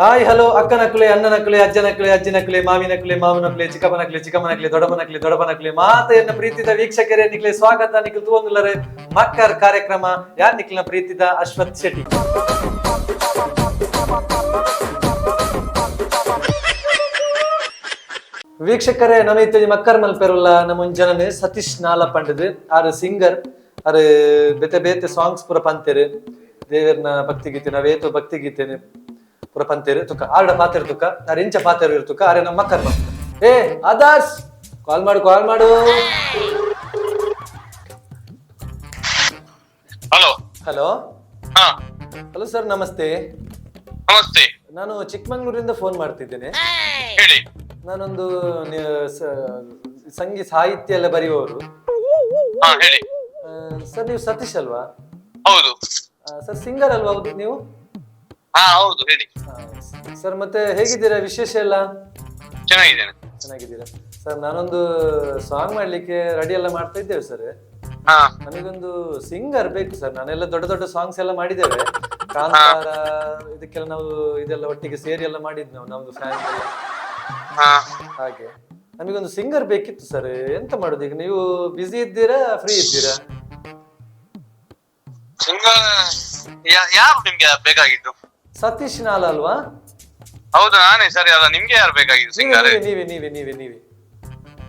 Hi, hello ಅಕ್ಕ ನಕಲೆ ಅಣ್ಣ ನಕಲೆ ಅಜ್ಜ ನಕಲೆ ಅಜ್ಜಿ ನಕಲೆ ಮಾವಿನ ಕುಲೆ ಮಾವ ನಕಲೆ ಚಿಕ್ಕಮ್ಮನ ನಕಲೆ ಚಿಕ್ಕಮ್ಮ ನಕಲೆ ದೊಡ್ಡಮ್ಮನ ನಕಲೆ ದೊಡ್ಡಮ್ಮನ ನಕಲೆ ಮಾತೆಯನ್ನ ಪ್ರೀತಿದ ವೀಕ್ಷಕರೇ ನಿಕ್ಲೆ ಸ್ವಾಗತ. ನಿಖಿಲ್ ತೂವೊಂದುಲ್ಲರೆ ಮಕ್ಕರ್ ಕಾರ್ಯಕ್ರಮ. ಯಾರ್ ನಿಖಿಲ್ನ ಪ್ರೀತಿದ? ಅಶ್ವಥ್ ಶೆಟ್ಟಿ. ವೀಕ್ಷಕರೇ ನಮ್ಮ ಇತ್ತೀಚೆ ಮಕ್ಕರ್ ಮಲ್ಪೆರುಲ್ಲ. ನಮ್ಮ ಜನನ ಸತೀಶ್ ನಾಲ ಪಂಡದು ಆರು ಸಿಂಗರ್, ಆರು ಬೇತೆ ಬೇತೆ ಸಾಂಗ್ಸ್ ಪೂರ ಭಕ್ತಿ ಗೀತೆ ನಾವೇತು ಭಕ್ತಿ ಗೀತೆನೆ ಪೂರ ಪಂತೆರು ತುಕ ಆರ್ಡ ಪಾತ್ರ ತುಕ ಆರು ಇಂಚ ಪಾತ್ರ ಇರ್ತುಕ ಆರೆ ನಮ್ಮ ಮಕ್ಕರ್ ಏ ಆದರ್ಶ್ ಕಾಲ್ ಮಾಡು ಕಾಲ್ ಮಾಡು. ಹಲೋ. ಹಲೋ. ಹಾ. ಹಲೋ ಸರ್ ನಮಸ್ತೆ. ನಮಸ್ತೆ. ನಾನು ಚಿಕ್ಕಮಂಗ್ಳೂರಿಂದ ಫೋನ್ ಮಾಡ್ತಿದ್ದೇನೆ. ಹೇಳಿ. ನಾನೊಂದು ಸಂಗೀತ ಸಾಹಿತ್ಯ ಎಲ್ಲ ಬರೆಯುವವರು. ಹಾ ಹೇಳಿ. ಸರ್ ನೀವು ಸತೀಶ್ ಅಲ್ವಾ? ಹೌದು. ಸರ್ ಸಿಂಗರ್ ಅಲ್ವಾ ಹೌದು ನೀವು? ಹಾ ಹೌದು ಹೇಳಿ. ಸರ್ ಮತ್ತೆ ಹೇಗಿದ್ದೀರಾ? ವಿಶೇಷ ಎಲ್ಲ? ಚೆನ್ನಾಗಿದ್ದೇನೆ. ಚೆನ್ನಾಗಿದ್ದೀರಾ? ಸರ್ ನಾನೊಂದು ಸಾಂಗ್ ಮಾಡ್ಲಿಕ್ಕೆ ರೆಡಿ ಎಲ್ಲ ಮಾಡ್ತಾ ಇದ್ದೇವೆ ಸರ್. ಹಾ. ನನಗೊಂದು ಸಿಂಗರ್ ಬೇಕು ಸರ್. ನಾನೆಲ್ಲ ದೊಡ್ಡ ದೊಡ್ಡ ಸಾಂಗ್ಸ್ ಎಲ್ಲ ಮಾಡಿದ್ದೇವೆ. ಕಾಂತಾರ ಇದಕ್ಕೆಲ್ಲ ನಾವು ಇದೆಲ್ಲ ಒಟ್ಟಿಗೆ ಸೇರಿ ಎಲ್ಲ ಮಾಡಿದ್ ನಾವು ನಮ್ದು ಫ್ಯಾನ್ ಎಲ್ಲ. ಹಾ. ಹಾಗೆ. ನಮಗೊಂದು ಸಿಂಗರ್ ಬೇಕಿತ್ತು ಸರ್. ಎಂತ ಮಾಡುದು? ಈಗ ನೀವು ಬಿಸಿ ಇದ್ದೀರಾ ಫ್ರೀ ಇದ್ದೀರಾ? ಸಿಂಗರ್ ಯಾರು ನಿಮ್ಗೆ ಬೇಕಾಗಿದ್ದು? ಸತೀಶ್ ನಾಲ್ ಅಲ್ವಾ? ಹೌದು ನಾನೇ ಸರಿ ಅಲ್ಲ ನಿಮ್ಗೆ ಯಾರು ಬೇಕಾಗಿದೆ ನೀವೇ ಸಿಂಗರ್? ನೀವೇ ನೀವೇ ನೀವೇ ನೀವೇ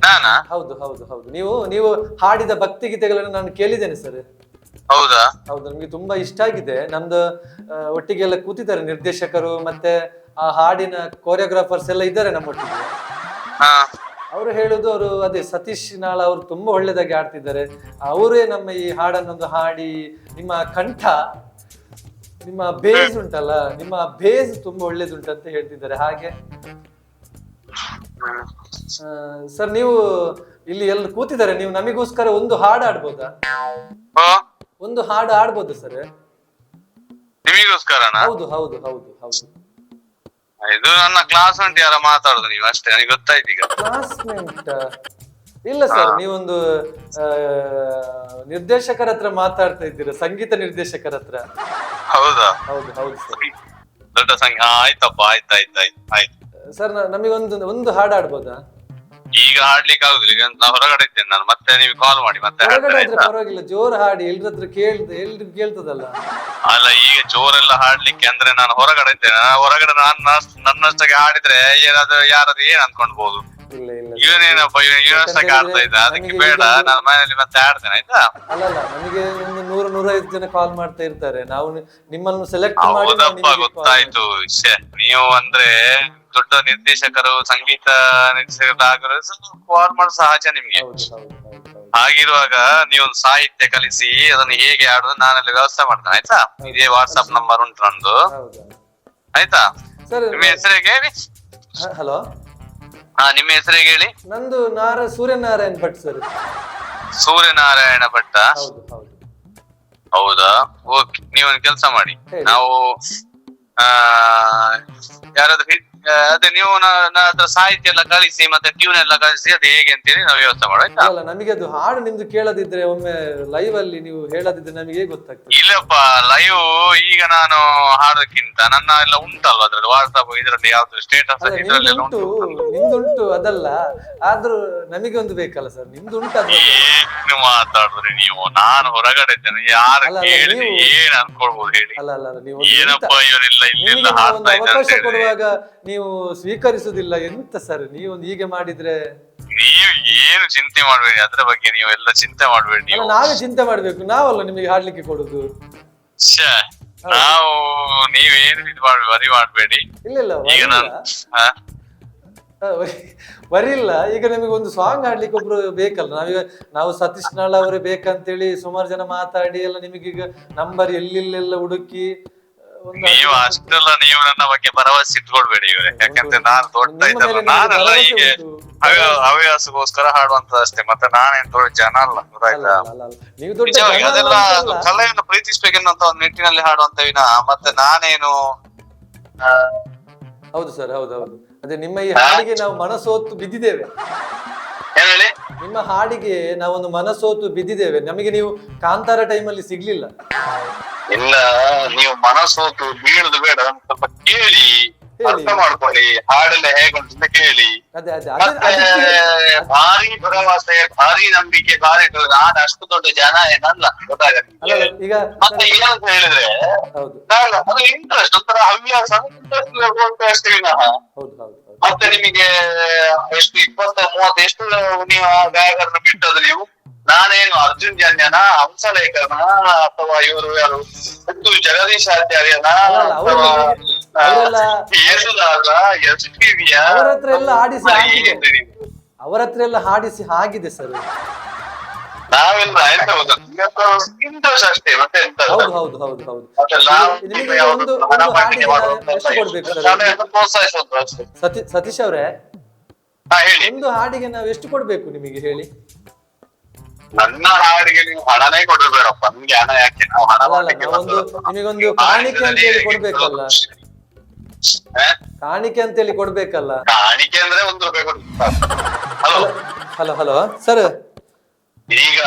ನಾನಾ? ಹೌದು ಹೌದು ಹೌದು. ನೀವು ನೀವು ಹಾಡಿದ ಭಕ್ತಿ ಗೀತೆಗಳನ್ನು ನಾನು ಕೇಳಿದ್ದೇನೆ ಸರ್ ಹೌದಾ? ಹೌದು ನಮ್ಗೆ ತುಂಬಾ ಇಷ್ಟ ಆಗಿದೆ. ನಮ್ದು ಆ, ಒಟ್ಟಿಗೆ ಎಲ್ಲ ಕೂತಿದ್ದಾರೆ ನಿರ್ದೇಶಕರು ಮತ್ತೆ ಆ ಹಾಡಿನ ಕೋರಿಯೋಗ್ರಾಫರ್ಸ್ ಎಲ್ಲ ಇದ್ದಾರೆ ನಮ್ಮೊಟ್ಟಿಗೆ ಹಾ. ಅವರು ಹೇಳುದು ಅವರು ಅದೇ ಸತೀಶ್ ನಾಳ ಅವರು ತುಂಬಾ ಒಳ್ಳೆದಾಗಿ ಆಡ್ತಿದ್ದಾರೆ ಅವರೇ ನಮ್ಮ ಈ ಹಾಡನ್ನೊಂದು ಹಾಡಿ ನಿಮ್ಮ ಕಂಠ ನಿಮ್ಮ ಬೇಸ್ ಉಂಟಲ್ಲ ನಿಮ್ಮ ಬೇಸ್ ತುಂಬಾ ಒಳ್ಳೇದುಂಟು ಅಂತ ಹೇಳ್ತಿದ್ದಾರೆ ಹಾಗೆ. ಸರ್ ನೀವು ಇಲ್ಲಿ ಎಲ್ಲ ಕೂತಿದ್ದಾರೆ ನೀವು ನಮಗೋಸ್ಕರ ಒಂದು ಹಾಡು ಆಡ್ಬೋದಾ ಒಂದು ಹಾಡು ಆಡ್ಬೋದು ಸರ್. ನಿಮಗೋಸ್ಕರ ಹೌದು ಹೌದು ಹೌದು ಹೌದು. ಇದು ನನ್ನ ಕ್ಲಾಸ್ ಅಂತ ಯಾರ ಮಾತಾಡುದು ನೀವು ಅಷ್ಟೇ ನನಗೆ ಗೊತ್ತಾಯ್ತು ಈಗ. ಕ್ಲಾಸ್ ಇಲ್ಲ ಸರ್ ನೀವೊಂದು ನಿರ್ದೇಶಕರ ಹತ್ರ ಮಾತಾಡ್ತಾ ಇದ್ದೀರಾ ಸಂಗೀತ ನಿರ್ದೇಶಕರ ಹತ್ರ? ಹೌದಾ? ಹೌದು ಹೌದು ಸರ್. ದೊಡ್ಡ ಸಂಖ್ಯೆ. ಹಾ ಆಯ್ತಪ್ಪ ಆಯ್ತು ಆಯ್ತು ಆಯ್ತು ಆಯ್ತು. ಸರ್ ನಮಗೊಂದು ಒಂದು ಹಾಡು ಆಡ್ಬೋದಾ ಈಗ ಹಾಡ್ಲಿಕ್ಕೆ ಆಗುದಿಲ್ಲ. ಈಗ ನಾ ಹೊರಗಡೆ ಇದ್ದೇನೆ ನಾನು. ಮತ್ತೆ ನೀವು ಕಾಲ್ ಮಾಡಿ. ಮತ್ತೆ ಹೊರಗಡೆ ಹಾಡ್ತೇನೆ ಆದ್ರೆ ಆಯ್ತಾ? ಪರವಾಗಿಲ್ಲ. ಜೋರು ಹಾಡಿ. ಎಲ್ರ ಹತ್ರ ಕೇಳ್ದ ಎಲ್ರಿಗೂ ಕೇಳ್ತದಲ್ಲ. ಅಲ್ಲ ಈಗ ಜೋರೆಲ್ಲ ಹಾಡ್ಲಿಕ್ಕೆ ಅಂದ್ರೆ ನಾನು ಹೊರಗಡೆ ಇದ್ದೇನೆ. ನಾನು ಹೊರಗಡೆ ನಾನು ನನ್ನಷ್ಟ- ನನ್ನಷ್ಟಕ್ಕೆ ಹಾಡಿದ್ರೆ ಏನಾದ್ರು ಯಾರಾದ್ರೂ ಏನ್ ಅನ್ಕೊಂಡ್ಬೋದು ಇಲ್ಲ ಇಲ್ಲ. ಇವನೇನಪ್ಪ ಇವನ್ ಇವನಷ್ಟಕ್ಕೆ ಆಡ್ತಾ ಇದ್ದ? ಅದಕ್ಕೆ ಬೇಡ ನಾನು ಮನೆಯಲ್ಲಿ ಮತ್ತೆ ಆಡ್ತೇನೆ ಆಯ್ತಾ? ಅಲ್ಲಲ್ಲ ನನಗೆ ಒಂದು ನೂರು ನೂರೈದು ಜನ ಕಾಲ್ ಮಾಡ್ತಾ ಇರ್ತಾರೆ. ನಾವು ನಿ- ನಿಮ್ಮನ್ನು ಸೆಲೆಕ್ಟ್ ಮಾಡಿ ನಾವು ಹೌದಪ್ಪ ನಿಮಗೆ call ಗೊತ್ತಾಯ್ತು. ಶ್ಯೆ, ನೀವು ಅಂದ್ರೆ ದೊಡ್ಡ ನಿರ್ದೇಶಕರು ಸಂಗೀತ ನಿರ್ದೇಶಕರಾಗಿರೋ ಕಾಲ್ ಮಾಡೋ ಸಹಜ ನಿಮ್ಗೆ. ಹೌದು ಹೌದು ಹೌದು ಹೌದು. ಹಾಗಿರುವಾಗ ನೀವೊಂದು ಸಾಹಿತ್ಯ ಕಲಿಸಿ ಅದನ್ನು ಹೇಗೆ ಆಡುದು ನಾನಲ್ಲಿ ವ್ಯವಸ್ಥೆ ಮಾಡ್ತೇನೆ ಆಯ್ತಾ? ಇದೇ ವಾಟ್ಸ್ಆಪ್ ನಂಬರ್ ಉಂಟು ನಂದು. ಹೌದಾ. ಆಯ್ತಾ? ಸರ್ ನಿಮ್ಮ ಹೆಸರಿಗೆ ಹೇಳಿ? ಹಲೋ? ಹಾ ನಿಮ್ಮ ಹೆಸರೇ ಹೇಳಿ? ನಂದು ನಾರ ಸೂರ್ಯನಾರಾಯಣ ಭಟ್ ಸರ್ ಸೂರ್ಯನಾರಾಯಣ ಭಟ್ಟ? ಹೌದು ಹೌದು. ಹೌದಾ? ಓಕೆ ನೀವೊಂದು ಕೆಲಸ ಮಾಡಿ. ಹೇಳಿ. ನಾವು ಆ ಯಾರಾದ್ರೂ ಅದೇ ನೀವು ನ- ನನ್ನ ಹತ್ರ ಸಾಹಿತ್ಯ ಎಲ್ಲ ಕಳಿಸಿ ಮತ್ತೆ ಟ್ಯೂನ್ ಎಲ್ಲ ಕಳಿಸಿ ಅದು ಹೇಗೆ ಅಂತೇಳಿ ನಾವು ವ್ಯವಸ್ಥೆ ಮಾಡುವ ಆಯ್ತಾ? ಅಲ್ಲ ನಮಗೆ ಅದು ಹಾಡು ನಿಮ್ದು ಕೇಳದಿದ್ರೆ ಒಮ್ಮೆ ಲೈವ್ ಅಲ್ಲಿ ನೀವು ಹೇಳದಿದ್ರೆ ನಮಗೆ ಗೊತ್ತಾಗ್ತದೆ? ಇಲ್ಲಪ್ಪ ಲೈವ್ ಈಗ ನಾನು ಹಾಡೋದಕ್ಕಿಂತ ನನ್ನ ಎಲ್ಲ ಉಂಟಲ್ವ ಅದ್ರಲ್ಲಿ ವಾಟ್ಸ್ಆಪ್ ಇದರಲ್ಲಿ ಯಾವ್ದು ಸ್ಟೇಟಸ್ ಅಲ್ಲ ಉಂಟು. ನಿಮ್ದುಂಟು ಅದಲ್ಲ ಆದ್ರೂ ನಮಗೆ ಒಂದು ಬೇಕಲ್ಲ ಸರ್ ನಿಮ್ದು ಉಂಟು ಅದ್ರಲ್ಲಿ ಏನು ಮಾತಾಡಿದ್ರಿ ನೀವು? ನಾನು ಹೊರಗಡೆ ಇದ್ದೇನೆ ಯಾರು ಅಲ್ಲ, ಅಲ್ಲ, ಕೇಳಿದ್ರೆ ನೀವು- ಏನ್ ಅನ್ಕೊಳ್ಬಹುದು ಹೇಳಿ? ಅಲ್ಲ ಅಲ್ಲ ಅಲ್ಲ ನೀವು ಒಂದು ಏನಪ್ಪ ಇವರಿಲ್ಲ ಇವರೆಲ್ಲ ನಿಮಗೆ ಇಲ್ಲೆಲ್ಲ ನಾವು ಒಂದು ಹಾಡ್ತಾ ಇದ್ದಾರೆ ಅವಕಾಶ ಅಂತ ಹೇಳಿ. ಕೊಡುವಾಗ ನೀವು ಸ್ವೀಕರಿಸುದಿಲ್ಲ ಎಂತ ಸರ್ ನೀವು ಹೀಗೆ ಮಾಡಿದ್ರೆ? ನೀವು ಏನು ಚಿಂತೆ ಮಾಡಬೇಡಿ ಅದ್ರ ಬಗ್ಗೆ ನೀವು ಎಲ್ಲ ಚಿಂತೆ ಮಾಡಬೇಡಿ ಅಲ್ಲ ನೀವು. ನಾವೇ ಚಿಂತೆ ಮಾಡ್ಬೇಕು ನಾವಲ್ಲ ನಿಮಗೆ ಹಾಡ್ಲಿಕ್ಕೆ ಕೊಡುದು. ಛೆ, ನಾವು ನೀವೇನು ಇದು ಮಾಡಿ ವರಿ ಮಾಡ್ಬೇಡಿ. ಇಲ್ಲ ಇಲ್ಲ ಈಗ ವರಿಲ್ಲ. ನಾನು ಹಾ? ಆ, ವರಿ- ವರಿಲ್ಲ. ಈಗ ನಿಮಗೆ ಒಂದು ಸಾಂಗ್ ಹಾಡ್ಲಿಕ್ಕೆ ಒಬ್ರು ಬೇಕಲ್ಲ ನಾವೀಗ ನಾವು ಸತೀಶ್ ನಾಳ ಅವರೇ ಬೇಕಂತೇಳಿ ಸುಮಾರು ಜನ ಮಾತಾಡಿ ಎಲ್ಲ ನಿಮಗೀಗ ನಂಬರ್ ಎಲ್ಲೆಲ್ಲೆಲ್ಲ ಹುಡುಕಿ ನೀವು ಅಷ್ಟೆಲ್ಲ ನೀವು ನನ್ನ ಬಗ್ಗೆ ಭರವಸೆ ಇಟ್ಕೊಳ್ಬೇಡಿ ಇವ್ರೆ. ಯಾಕಂದ್ರೆ ನಾನು ದೊಡ್ಡ ಇದಲ್ಲ ನಾನೆಲ್ಲ ಹೀಗೆ ಹವ್ಯಾಸಗೋಸ್ಕರ ಹಾಡುವಂತದಷ್ಟೇ ಅಷ್ಟೇ. ಮತ್ತೆ ನಾನೇನ್ ದೊಡ್ಡ ಜನ ಅಲ್ಲ. ಗೊತ್ತಾಯ್ತಾ? ನಿಜವಾಗಿ ಅದೆಲ್ಲ. ಕಲೆಯನ್ನು ಪ್ರೀತಿಸ್ಬೇಕೆನ್ನುವಂತ ಒಂದು ನಿಟ್ಟಿನಲ್ಲಿ ಹಾಡುವಂತ ವಿನ ಮತ್ತೆ ನಾನೇನು ಹೌದು ಸರ್ ಹೌದು ಹೌದು. ಅದೇ ನಿಮ್ಮ ಈ ಹಾಡಿಗೆ ನಾವು ಮನಸೋತು ಬಿದ್ದಿದ್ದೇವೆ. ಹೇಳಿ? ನಿಮ್ಮ ಹಾಡಿಗೆ ನಾವೊಂದು ಮನಸೋತು ಬಿದ್ದಿದ್ದೇವೆ. ನಮಗೆ ನೀವು ಕಾಂತಾರ ಟೈಮಲ್ಲಿ ಸಿಗ್ಲಿಲ್ಲ. ಇಲ್ಲ ನೀವು ಮನಸ್ಸೋತು ಬೀಳುದು ಬೇಡ ಸ್ವಲ್ಪ ಕೇಳಿ ಅರ್ಥ ಮಾಡ್ಕೊಳ್ಳಿ ಹಾಡೆಲ್ಲ ಹೇಗುಂಟು ಅಂತ ಕೇಳಿ. ಅದೇ ಅದೇ ಅದೇ ಮತ್ತೆ ಭಾರಿ ಭರವಸೆ ಭಾರಿ ನಂಬಿಕೆ ಭಾರಿ ಇದು- ನಾನು ಅಷ್ಟು ದೊಡ್ಡ ಜನ ಏನಲ್ಲ ಗೊತ್ತಾಗುತ್ತೆ ಅಲ್ಲ ಅಲ್ಲ, ಈಗ ಮತ್ತೆ ಏನಂತ ಹೇಳಿದ್ರೆ ಹೌದು. ನಾನು ಅದು ಇಂಟ್ರೆಸ್ಟ್ ಒಂಥರ ಹವ್ಯಾಸ ಇಂಟ್ರೆಸ್ಟ್ ಅಷ್ಟೇ ವಿನಃ. ಹೌದು ಹೌದು ಹೌದು. ಮತ್ತೆ ನಿಮಗೆ ಎಷ್ಟು ಇಪ್ಪತ್ತ ಮೂವತ್ತು ಎಷ್ಟು ನೀವು ಆ ಗಾಯಕರನ್ನು ಬಿಟ್ಟದ್ದು ನೀವು ನಾನೇನು ಅರ್ಜುನ್ ಜನ್ಯನ ಹಂಸಲೇಖನ ಅಥವಾ ಇವರು ಯಾರು? ಮತ್ತು ಜಗದೀಶಾಚಾರ್ಯನ ಅಲ್ಲ, ಅಲ್ಲ, ಅವರು ಅಥವಾ ನಿಮಗೆ- ಅವರೆಲ್ಲ- ಯೇಸುದಾಸ ಎಸ್ ಪಿ ಅವರ ಹತ್ರ ಎಲ್ಲ ಆಡಿಸಿ ಆಗಿದೆ. ಅವರ ಹತ್ರ ಎಲ್ಲ ಹಾಡಿಸಿ ಆಗಿದೆ ಸರ್ ನಾವೆಲ್ಲ ಎಂತ ಗೊತ್ತಾ? ಇಂಟ್ರೆಸ್ಟ್ ಅಷ್ಟೇ ಮತ್ತೆ ಎಂತ ಅಲ್ಲ. ಹೌದು ಹೌದು ಹೌದು ಹೌದು. ಮತ್ತೆ ನಾವು ನಿಮಗೆ ಯಾವ್ದು ಒಂದು ಹಣ ಒಂದು ಮಾಡಿಕೆ ಹಾಡಿಗೆ ಮಾಡುವಂತ ಎಷ್ಟು ಕೊಡ್ಬೇಕು ಸರ್ ಶಾಲೆಯನ್ನು ಪ್ರೋತ್ಸಾಹಿಸುವುದು ಅಷ್ಟೇ. ಸತಿ ಸತೀಶ್ ಅವರೇ ಹಾ ಹೇಳಿ. ಒಂದು ಹಾಡಿಗೆ ನಾವು ಎಷ್ಟು ಕೊಡ್ಬೇಕು ನಿಮಗೆ ಹೇಳಿ? ನನ್ನ ಹಾಡಿಗೆ ನೀವು ಹಣನೇ ಕೊಡಬೇಡಪ್ಪ ನಿಮ್ಗೆ ಹಣ ಯಾಕೆ? ನಾವು ಹಣ ಮಾಡ್ಲಿಕ್ಕೆ ನಿಮಗೊಂದು ಕಾಣಿಕೆ ಅಂತ ಹೇಳಿ ಕೊಡ್ಬೇಕಲ್ಲ? ಕಾಣಿಕೆ ಅಂತೇಳಿ ಕೊಡ್ಬೇಕಲ್ಲ. ಕಾಣಿಕೆ ಅಂದ್ರೆ ಒಂದು ರೂಪಾಯಿ ಹಲೋ? Hello hello sir. ಈಗ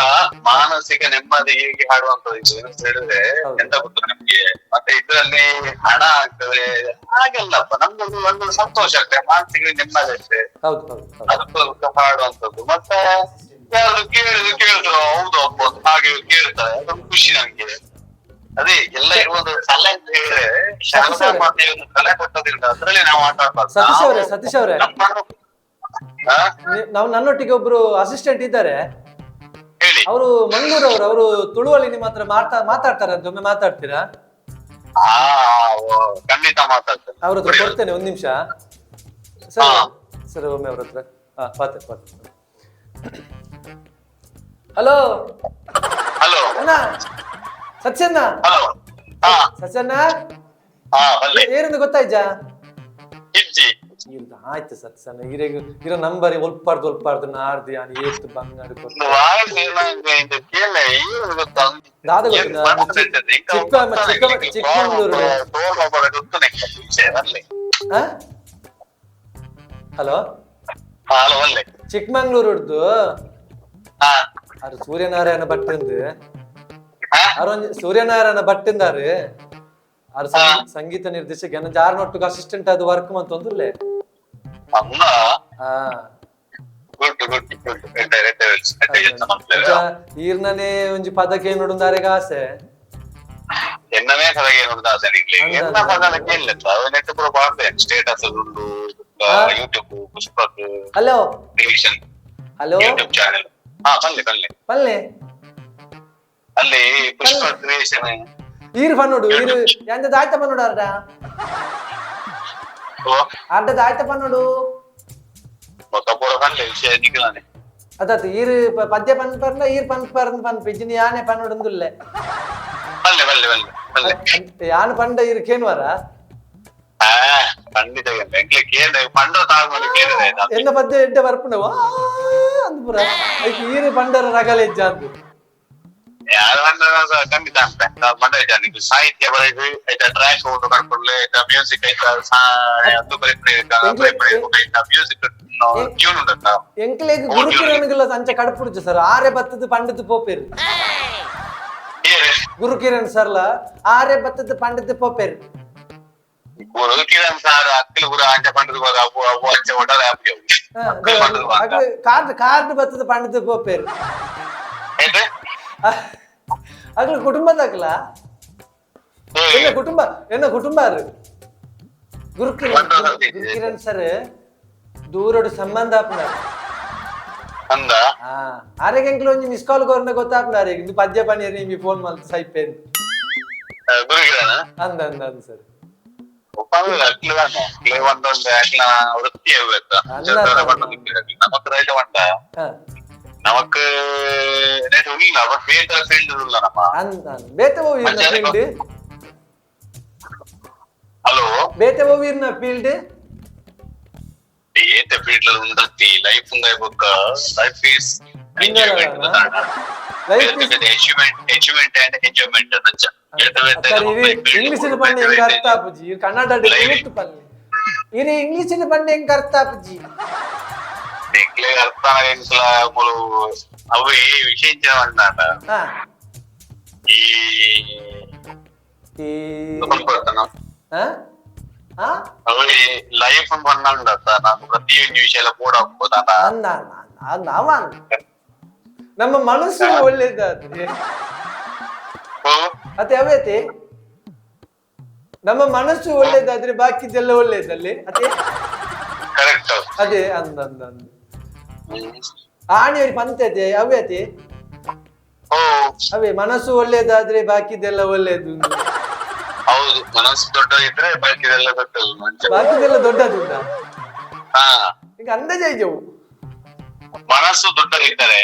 ಮಾನಸಿಕ ನೆಮ್ಮದಿ ಹೇಗೆ ಹಾಡುವಂತದ್ದು ಇದು? ಏನಂತ ಹೇಳಿದ್ರೆ. ಎಂತ ಗೊತ್ತು ನಮ್ಗೆ? ಮತ್ತೆ ಇದ್ರಲ್ಲಿ ಹಣ ಆಗ್ತದೆ. ಹಾಗೆಲ್ಲಪ್ಪ ನಮ್ಗೊಂದು ಒಂದು ಸಂತೋಷ ಆಗ್ತದೆ ಮಾನಸಿಕ ನೆಮ್ಮದಿ ಅಷ್ಟೇ ಹೌದು ಹೌದು ಹೌದು. ಅದಕ್ಕೋಸ್ಕರ ಹಾಡುವಂತದ್ದು ಮತ್ತೆ ಯಾರು ಕೇಳಿದ್ರು ಕೇಳಿದ್ರು. ಹೌದು ಅಪ್ಪ ಅಂತ ಹಾಗೆ ಕೇಳ್ತಾರೆ. ಅದೊಂದು ಖುಷಿ ನಮ್ಗೆ ಅದೇ ಎಲ್ಲ ಇರುವುದು ಕಲೆ ಅಂತ ಹೇಳಿದ್ರೆ ಶಾರದಾ ಮಾತೆ ಒಂದು ಕಲೆ ಕೊಟ್ಟದ್ರಿಂದ ಅದ್ರಲ್ಲಿ ನಾವು ಆಟ ಆಡ್ಬಾರ್ದು. ಸತೀಶ್ ಅವರೇ ಸತೀಶ್ ಅವರೇ. ನಮ್ಮನ್ನು ಹಾ? ನಾವು ನನ್ನೊಟ್ಟಿಗೆ ಒಬ್ರು ಅಸಿಸ್ಟೆಂಟ್ ಇದ್ದಾರೆ. ಹೇಳಿ. ಅವರು ಮಂಗಳೂರು ಅವರು ತುಳುವಲ್ಲಿ ನಿಮ್ಮ ಹತ್ರ ಮಾತಾ ಮಾತಾಡ್ತಾರೆ ಅಂತ ಒಮ್ಮೆ ಮಾತಾಡ್ತೀರಾ? ಆ ಓ, ಖಂಡಿತ ಮಾತಾಡ್ತೇನೆ. ಅವ್ರ ಹತ್ರ ಕೊಡ್ತೇನೆ ಒಂದ್ ನಿಮಿಷ. ಸರ್ ಹಾ. ಸರ್ ಒಮ್ಮೆ ಅವ್ರ ಹತ್ರ. ಹಾ ಪಾತೆ ಪಾತೆ. ಹಲೋ ಹಲೋ ಅಣ್ಣ? ಸತ್ಯಣ್ಣ? ಹಲೋ ಹಾ. ಸತ್ಯಣ್ಣ? ಹಾ ಅಲ್ಲೇ ಏನಂತ ಗೊತ್ತಾಯ್ತಾ ಇಜ್ಜಿ? ಇರ್ದ ಆಯ್ತು ಸತ್ಯಣ್ಣ. ಇರಗ ಇರೋ ನಂಬರ್ ಒಲ್ಪಾರ್ದು ಒಲ್ಪಾರ್ದು ನಾರ್ದು ಯಾನ್ ಎಷ್ಟು ಏನು ಗೊತ್ತಾ? ದಾದ ಗೊತ್ತಿಲ್ಲ. ಚಿಕ್ಕ ಚಿಕ್ಕ. ಚಿಕ್ಕಮಂಗ್ಳೂರು. ಹಲೋ? ಹಲೋ ಅಲ್ಲೇ ಚಿಕ್ಕಮಂಗ್ಳೂರ್ದು ಹಾ. ಅದು ಸೂರ್ಯನಾರಾಯಣ ಭಟ್ಟಿಂದು ಹಾ? ಸೂರ್ಯನಾರಾಯಣ ಭಟ್ಟಿಂದಾರು ಅವ್ರ ಸಂಗೀ- ಸಂಗೀತ ನಿರ್ದೇಶಕ ಜಾರ್ ಜಾರ್ನೊಟ್ಟಿಗೆ ಅಸಿಸ್ಟೆಂಟ್ ಅದು ವರ್ಕ್ ಜನ ಮಕ್ಕಳು ಈರ್ನನೆ ಒಂಜಿ ಪದಕ್ಕೆ ನೋಡುಂದಾರೆಗ ಆಸೆ? ಹಲೋ ಯೂಟ್ಯೂಬ್ ಚಾನೆಲ್ ಹಾ ಕಲ್ಲೆ ಕಲ್ಲೆ ಪಲ್ಲೆ ಅಲ್ಲಿ ಪುಷ್ಪ ಕ್ರಿಯೇಷನ್ ಈರ್ ಪನ್ನೋಡು ಈರು ಎಂತ ದಾಯ್ತ ಪನ್ನೋಡು ಅರ್ಡ ಅರ್ಧ ದಾಯ್ತ ಪನ್ನೋಡು ಮೊತ್ತ ಪೂರ ಕಲ್ಲೆ ವಿಷಯ ನಿಖಿಲಾನೆ ಅದಾತು ಈರು ಪ- ಪದ್ಯ ಪನ್ ಪರ್ನ ಈರ್ ಪನ್ ಪರ್ನ ಪನ್ ಪಿಜ್ಜಿನಿ ಯಾನೆ ಪನ್ನೋಡುಂದುಲ್ಲೆ ಬಲ್ಲೆ ಬಲ್ಲೆ ಬಲ್ಲೆ ಬಲ್ಲೆ ಯಾನ್ ಪಂಡ ಈರು ಕೇನ್ವಾರ ಹಾ ಖಂಡಿತ ಬೆಂಗ್ಲಿ ಕೇಳಿದೆ ಪಂಡ ತಾಳ್ಮನೆ ಕೇಳಿದೆ ಎನ್ನ ಪದ್ಯ ಎಡ್ಡೆ ಬರ್ಪುಂಡ ಅಂದ್ಪುರ ಐಕ್ ಈರು ಪಂಡರ ರಗಲೆಜ್ಜ ಅಂದು ಯಾರು ಖಂಡಿತ ಅಂತ ಮಂಡ ನಿಮ್ಗೆ ಸಾಹಿತ್ಯ ಬರೆದು ಆಯ್ತಾ ಟ್ರ್ಯಾಕ್ ಉಂಟು ಕರ್ಕೊಳ್ಳೆ ಆಯ್ತಾ ಮ್ಯೂಸಿಕ್ ಆಯ್ತಾ ಅದು ಬರೀ ಆಯ್ತಾ ಮ್ಯೂಸಿಕ್ ಟ್ಯೂನ್ ಉಂಟಂತ ಎಂಕ್ಲೆಗ್ ಗುರುಕಿರಣ್ಗೆಲ್ಲ ಸಂಚ ಕಡಪುಡ್ಚು ಸರ್ ಆರೆ ಬತ್ತದ ಪಂಡದ ಪೋಪೇರು ಗುರುಕಿರಣ್ ಸರ್ಲ ಆರೆ ಬತ್ತದ ಪಂಡದ ಪೋಪೇರು ಗುರು ಕಿರಣ್ ಸಾರ್ ಅಕ್ಕಲ್ ಗುರು ಅಂಚ ಪಂಡದ ಗುರು ಅವು ಅವು ಅಂಚ ಒಡಲ ಆಪ್ಯವು ಅಕ್ಕಲ್ ಪಂಡದ ಅಂತ ಕಾರ್ಡ್ ಕಾರ್ಡ್ ಬತ್ತದ ಪಂಡದ ಪೋಪೇರು ಏನ್ರಿ ಅಗ್ಲ ಕುಟುಂಬದಾಗ್ಲ ಎನ್ನ ಕುಟುಂಬ ಎನ್ನ ಕುಟುಂಬ ಗುರುಕಿರಣ್ ಗುರುಕಿರಣ್ ಸರ್ ದೂರಡು ಸಂಬಂಧ ಆಪ್ನಾರು ಅಂದ ಆ ಆರೆಗೆ ಎಂಕ್ಲು ಒಂಜಿ ಮಿಸ್ ಕಾಲ್ ಕೊರ್ನ ಗೊತ್ತಾಪ್ನಾರು ಈಗ ಇಂದು ಪದ್ಯ ಪಣಿಯರ್ ನಿಮ್ಗೆ ಫೋನ್ ಮಲ್ತ್ ಸೈಪೇನ್ ಗುರು ಕಿರಣ್ ಅಂದ ಅಂದ ಅಂದ ಸರ್ ಪರವಾಗಿಲ್ಲ ಅಕ್ಲಿದಾನೆ ವೃತ್ತಿ பண்ணதுக்கு நமக்கு ரைட்ட வந்த நமக்கு நேற்று இல்ல அவர் பேத்த ஃப்ரெண்ட் இல்ல நம்ம பேத்தவோ இருந்த ஃபீல்டு ஹலோ பேத்தவோ இருந்த ஃபீல்டு ஏத்த ஃபீல்ட்ல உண்டத்தி ಇಂಗ್ಲಿಷಿನ ಪಂಡೆ ಹೆಂಗ ಅರ್ಥ ಆಪುಜಿ ಇವ್ರು ಕನ್ನಡ ವಿಷಯ ಪಲ್ಲೆ ಇರಿ ಇಂಗ್ಲಿಷಿನ ಪಂಡೆ ಹೆಂಗ ಅರ್ಥ ಆಪುಜಿ ನಿಕ್ಲೆ ಅರ್ಥ ಎಂಕ್ಲ ಮುಲು ಅವೇ ವಿಶೇಷ ಅಣ್ಣಾಟ ಹಾ ಈ ಈ ಬರ್ತಾನ ಹಾ ಹಾ ಅవి ಲೈಫ್ ನಮ್ಮ ಮನಸ್ಸು ಒಳ್ಳೇದಾದ್ರೆ. ಮತ್ತೆ ಅವೈತಿ ನಮ್ಮ ಮನಸ್ಸು ಒಳ್ಳೇದಾದ್ರೆ ಬಾಕಿದೆಲ್ಲ ಒಳ್ಳೇದಲ್ಲಿ? ಅದೇ ಕರೆಕ್ಟ್ ಅದೇ ಅಂದ ಅಂದ ಅಂದ. ಆಣಿಯವ್ರಿ ಪಂತೈತೆ ಅವ್ಯತಿ ಓ ಅವೇ ಮನಸ್ಸು ಒಳ್ಳೇದಾದ್ರೆ ಬಾಕಿದೆಲ್ಲ ಒಳ್ಳೇದು ಹೌದು ಮನಸ್ಸು ದೊಡ್ಡ ಇದ್ರೆ ಬಾಕಿದೆಲ್ಲ ದೊಡ್ಡದು ಮಂಚ ಬಾಕಿದೆಲ್ಲ ದೊಡ್ಡದು ಹಾ. ಈಗ ಅಂದಾಜು ಮನಸ್ಸು ದೊಡ್ಡದಿದ್ದರೆ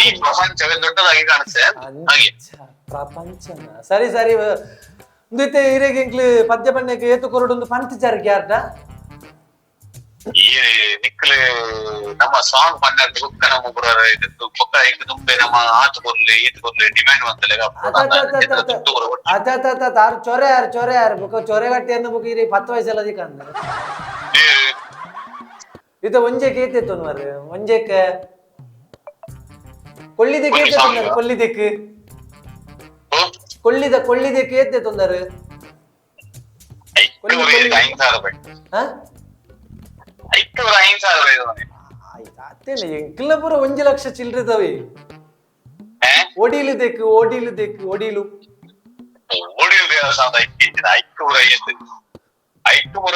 ಈ ಪ್ರಪಂಚವೇ ದೊಡ್ಡದಾಗಿ ಕಾಣುತ್ತೆ ಹಾಗೆ. ಪ್ರಪಂಚನ. ಸರಿ ಸರಿ. ಉಂದಿತ್ತೆ ಹಿರೇಗೆ ಪದ್ಯ ಬಣ್ಣಕ್ಕೆ ಏತು ಕೊರಡೊಂದು ಪಂಚ ಯಾರ್ದ? ಈ ನಿಕ್ಲೆ ನಮ್ಮ ಸಾಂಗ್ ಪನ್ನెండు ಬುಕ್ಕ ನಮ್ಮ ಪುರ ಇದು ಬುಕ್ಕ ಇಂಗ್ ತುಂಬೆ ನಮ್ಮ ಆತು ಕೊರ್ಲೆ ಈತು ಕೊರ್ಲೆ ಡಿಮ್ಯಾಂಡ್ ಬಂತಲೆ ಅತ್ತ ತಾರು ಚೊರೆ ಯಾರು ಚೊರೆ ಯಾರು ಬುಕ್ಕ ಚೊರೆ ಗಟ್ಟಿ ಅನ್ನ ಬುಕ್ ಇರಿ ಪತ್ತು ವಯಸ್ಸೆಲ್ಲ ದಿಕ್ಕ ಅಂದ ಇದು ಒಂಜೆ ಕೇತಿತ್ತು ಮರ ಒಂಜೆಕ್ಕ ಕೊಳ್ಳಿದ ಕೇತೆ ತೊಂದರೆ ಕೊಳ್ಳಿದಕ್ಕೆ ಕೊಳ್ಳಿದ ಕೊಳ್ಳಿದ ಕೇತೆ ತೊಂದರೆ ಐದು ಸಾವಿರ ರೂಪಾಯಿ ಹಾ ಐದು ಐದು ಸಾವಿರ ರೂಪಾಯಿ ಆಯ್ತು ಅತ್ತೇನೆ ಎಂಕ್ಲ ಪೂರ ಒಂಜಿ ಲಕ್ಷ ಚಿಲ್ರಿದವೆ ಒಡಿಲು ದೆಕ್ಕು ಒಡಿಲು ದೆಕ್ಕು ಒಡಿಲು ಓಡಿಯೋ ದೇವಸ್ಥಾನದ ಐದು ಐನೂರ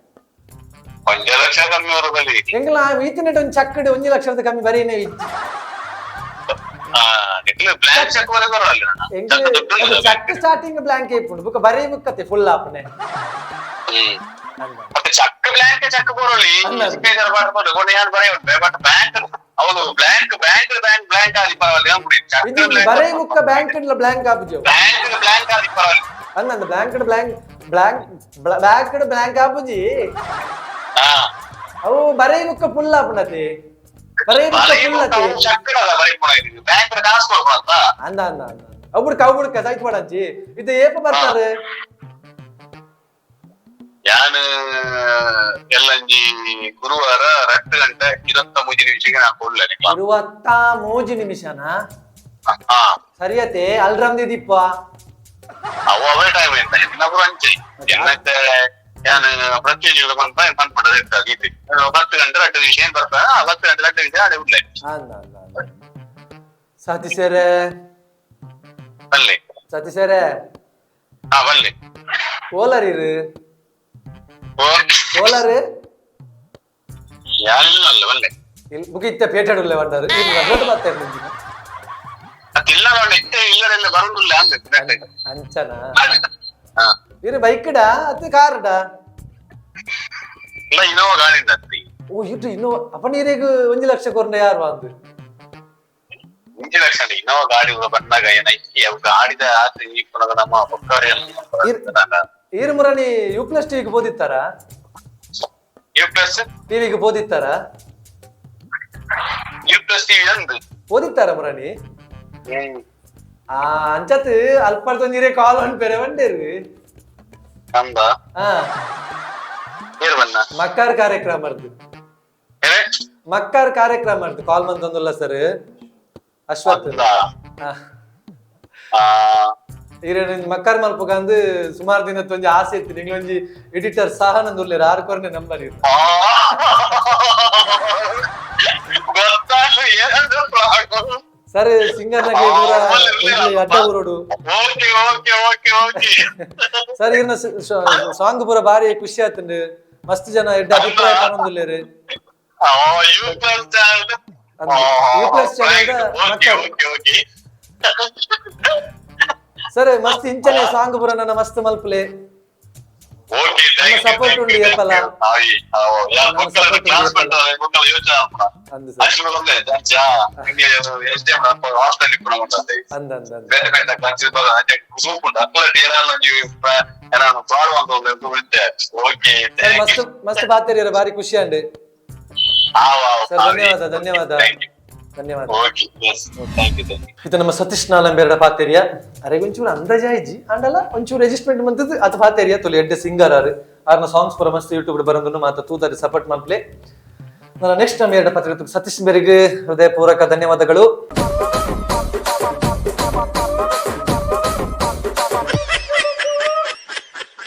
ಒಂದ ಲಕ್ಷ ಕಮ್ಮಿ ಬರೋದಲ್ಲಿ ಎಂಕಲ ಈತಿನೆಟ್ ಒಂದು ಚಕ್ಕಡೆ ಒಂಜಿ ಲಕ್ಷದ ಕಮ್ಮಿ ಬರೀನೇ ಇತ್ತು ಬ್ಲಾಕ್ ಚೆಕ್ ವರೆಗೆ ಬರಲ್ಲ ಎಂಕಲ್ ಅದು ಚಕ್ಕ ಸ್ಟಾರ್ಟಿಂಗ್ ಬ್ಲಾಂಕ್ ಇಪ್ಪುಂಡು ಬುಕ್ಕ ಬರೀ ಬುಕ್ಕತ್ತೆ ಫುಲ್ ಆಪನೆ ಮತ್ತೆ ಚಕ್ಕ ಬ್ಲಾಂಕ್ ಚಕ್ಕ ಬರೋಲಿ ಅಲ್ಲ. ಸಿಗ್ನೇಚರ್ ಮಾಡ್ಬೋದು ಕೊನೆ ಯಾರು ಬರೀ ಉಂಟು ಬಟ್ ಬ್ಯಾಂಕ್ ಹೌದು ಬ್ಲಾಂಕ್ ಬ್ಯಾಂಕ್ ಬ್ಯಾಂಕ್ ಬ್ಲಾಂಕ್ ಆಗಿ ಪರವಾಗಿಲ್ಲ ಅಂದ್ಬಿಡಿ ಚಕ್ಕ ಇದು ಬರೇ ಬುಕ್ಕ ಬ್ಯಾಂಕ್ ಬ್ಲಾಂಕ್ ಆಪುಜು ಬ್ಯಾಂಕ್ ಬ್ಲಾಂಕ್ ಆಗಿ ಪರವಾಗಿಲ್ಲ ಅಂದ blank blank blank blank blank ಆಪುಜಿ ಹಾ ಅವು ಬರೇ ಬುಕ್ಕ ಫುಲ್ ಆಪುನತಿ ಬರೇ ಬುಕ್ಕ ಬರೀ ಫುಲ್ ಅತಿ ಚಕ್ಕಡಲ್ಲ ಬರೀ ಕೊಡ ಬ್ಯಾಂಕ್ ಕಾಸು ಕೊಡ್ಕೊಂತ ಅಂದ ಅಂದ ಅಂದ ಅವುಡು ಕವುಡುಕ ಸೈಟ್ ಮಾಡಂಚಿ ಇದು ಏಪ ಬರ್ತಾರೆ ಯಾನ್ ಎಲ್ಲಂಜಿ ಗುರುವಾರ ರಟ್ಟು ಗಂಟೆ ಇರತ್ತ ಮೂಜಿ ನಿಮಿಷಕ್ಕೆ ನಾ ಕೊಡ್ಲೆ ಇರುವತ್ತ ಮೂಜಿ ನಿಮಿಷನ ಹಾ ಸರಿಯತೆ ಅಲ್ರಾಮ್ದಿ ದೀಪ ಅವು ಅವೇ ಟೈಮ್ ಎಂತ ಇನ್ನೊಬ್ರು ಹಂಚಿ ಎನ್ನತ್ತೆ ಯಾನ್ ಪ್ರತಿಯೊಂದು ಬಂತ ಪನ್ಪಡದ ಇರ್ತಾಗೀತಿ ಹತ್ತು ಗಂಟೆ ರಟ್ಟು ನಿಮಿಷ ಏನ್ ಬರ್ತಾನ ಹತ್ತು ಗಂಟೆ ರಟ್ಟು ನಿಮಿಷ ಅಡೆ ಉಡ್ಲೆ ಅಂದ ಅಂದ ಅಂದ ಸತೀಶರೇ ಬಲ್ಲಿ ಸತೀಶರೇ ಹಾ ಬಲ್ಲಿ ಓಲರಿರು ಓ ಓಲರು ಯಾರಿಲ್ಲ ಅಲ್ಲ ಬಲ್ಲಿ ಇಲ್ಲಿ ಮುಗಿತ್ತ ಪೇಟಾಡುಲ್ಲ ಬಂದರು ದೊಡ್ಡ ಬರ್ತಾರೆ ನಿಮ್ಗೆ ಮತ್ತಿಲ್ಲ ನೋಡಿ ಇತ್ತೆ ಇಲ್ಲರೆಲ್ಲ ಬರುದಿಲ್ಲ ಅಂದ ಅಂಚನ ಹಾ ಇರು ಬೈಕ್ಡಾ ಅತ್ತೆ ಕಾರ್ಡಾ ಇಲ್ಲ ಇನೋವಾ ಗಾಡಿ ಉಂಟತ್ತಿ ಓ ಇಟ್ಟು ಇನ್ನು ಅಪ್ಪ ನೀರಿಗೆ ಒಂದು ಲಕ್ಷ ಕೊರ್ನ ಯಾರು ಅಂದು ಮುಂಚೆ ಲಕ್ಷಣ ಇನೋವಾ ಗಾಡಿ ಬಂದಾಗ ಏನೈತಿ ಅವು ಗಾಡಿದ ಆತ ಈ ಪುನಃ ನಮ್ಮ ಪಕ್ಕವರೇ ಈರು ಮುರಣಿ ಯು ಪ್ಲಸ್ ಟಿವಿಗೆ ಬೋದಿತ್ತಾರ ಯು ಪ್ಲಸ್ ಟಿವಿಗೆ ಬೋದಿತ್ತಾರ ಯು ಪ್ಲಸ್ ಟಿವಿ ಅಂದು ಓದಿತ್ತಾರ ಮುರಣಿ ಆ ಅಂಚತ್ ಅಲ್ಪಡ್ತ ನೀರೇ ಕಾಲ್ ಒನ್ ಬೇರೆ ಬಂಡೇರು ಅಂದ ಹಾ ಏರ್ ಬನ್ನ ಮಕ್ಕಾರ್ ಕಾರ್ಯಕ್ರಮ ಅರ್ದು ಏನೇ ಮಕ್ಕಾರ್ ಕಾರ್ಯಕ್ರಮ ಅರ್ದು ಕಾಲ್ ಬಂದೊಂದಲ್ಲ ಸರ್ ಅಶ್ವತ್ ಅಂದ ಹಾ ಆ ಇರ ಮಕ್ಕಾರ್ ಮಲ್ಪಗ ಅಂದು ಸುಮಾರು ದಿನದ ಒಂಜಿ ಆಸೆ ಇತ್ತು ನಿಂಗೆ ಒಂಜಿ ಎಡಿಟರ್ ಸಹ ನಂದುರ್ಲೇರು ಆರು ಕೊರ್ನೆ ನಂಬರ್ ಇರು ಆ. ಗೊತ್ತಾಯ್ತು ಏನಂದ್ರೆ ಸರ್ ಸಿಂಗರ್ನಾಗೆ ಪೂರ ಎಂಕ್ಲೆ ಅಡ್ಡ ಊರೋಡು okay okay okay okay sir ಇರ್ನ ಸಾಂಗ್ ಪೂರ ಬಾರಿ ಖುಷಿ ಆತಂಡು ಮಸ್ತ್ ಜನ ಎಡ್ಡ ಅಭಿಪ್ರಾಯ ಕಾಣೊಂದುಲ್ಲೇರು ಯು ಪ್ಲಸ್ ಚಾನಲ್ ಅಂದ್ ಯು ಪ್ಲಸ್ ಚಾನೆಲ್ದ ಓಕೆ ಮಕ್ಕಳು ಓಕೆ ಓಕೆ ಸರ್ ಮಸ್ತ್ ಇಂಚನೆ ಸಾಂಗ್ ಪೂರ ನನ್ನ ಮಸ್ತ್ ಮಲ್ಪಲೆ Okay Thank you, support thank you, ಉಂಡು thank ಏಪಲ. you. ಹಾಗೆ, ಹೌದು. ಯಾ, ನಮ್ಮ ಮಕ್ಕಳ support ಉಂಡು class ಏಪಲ. ಬಿಟ್ಟು ಮಕ್ಕಳ ಯೋಚನೆ ಮಾಡ್ಕೊಳ. ಅಂದು ಸರ್ ಅಷ್ಟು ಬಂದ್ರೆ ಜಾ, ನಿಂಗೆ SDM ನ hostel ಇಪ್ಪುನ ಉಂಟಂತೆ. ಅಂದ ಅಂದ ಅಂದ ಬೇರೆ ಬೇರೆ ಕ್ಲಾಸ್ ಬರ ಅಂಚೆ ಗ್ರೂಪ್ ಉಂಟು ಅಕ್ಕಲ ಏನಾದ್ರು ನೀವು ಏನಾದ್ರು ಮಾಡುವಂತ ಒಂದು ಇದ್ದೆ ಓಕೆ ಸರ್ ಮಸ್ತ್ ಮಸ್ತ್ ಬಾತೆರಿಯರ ಬಾರಿ ಖುಷಿ ಅಂಡ್ ಸರ್ ಧನ್ಯವಾದ ಧನ್ಯವಾದ ಧನ್ಯವಾದ. ಇದು ನಮ್ಮ ಸತೀಶ್ ನಾಲಂಬೇರಡ ಪಾತೇರಿಯ. ಅರೆಗೆ ಒಂಚೂರು ಅಂದಾಜಾಯಿಜ್ಜಿ ಅಂಡಲ್ಲ ಒಂಚೂರು ಅಡ್ಜಸ್ಟ್ಮೆಂಟ್ ಮಂತದ್ದು ಅದು ಪಾತೇರಿಯ ತೊಲಿ ಎಡ್ಡೆ ಸಿಂಗರ್ ಆರು ಆರ್ನ ಸಾಂಗ್ಸ್ ಪರ ಮಸ್ತ್ ಯೂಟ್ಯೂಬ್ ಬರಂದನ್ನು ಮಾತ ತೂತಾರೆ ಸಪೋರ್ಟ್ ಮಾಡ್ಲೆ ನನ್ನ ನೆಕ್ಸ್ಟ್ ನಮ್ಮ ಎರಡು ಪತ್ರಿಕೆ ಸತೀಶ್ ಬೇರಿಗೆ ಹೃದಯಪೂರ್ವಕ ಧನ್ಯವಾದಗಳು.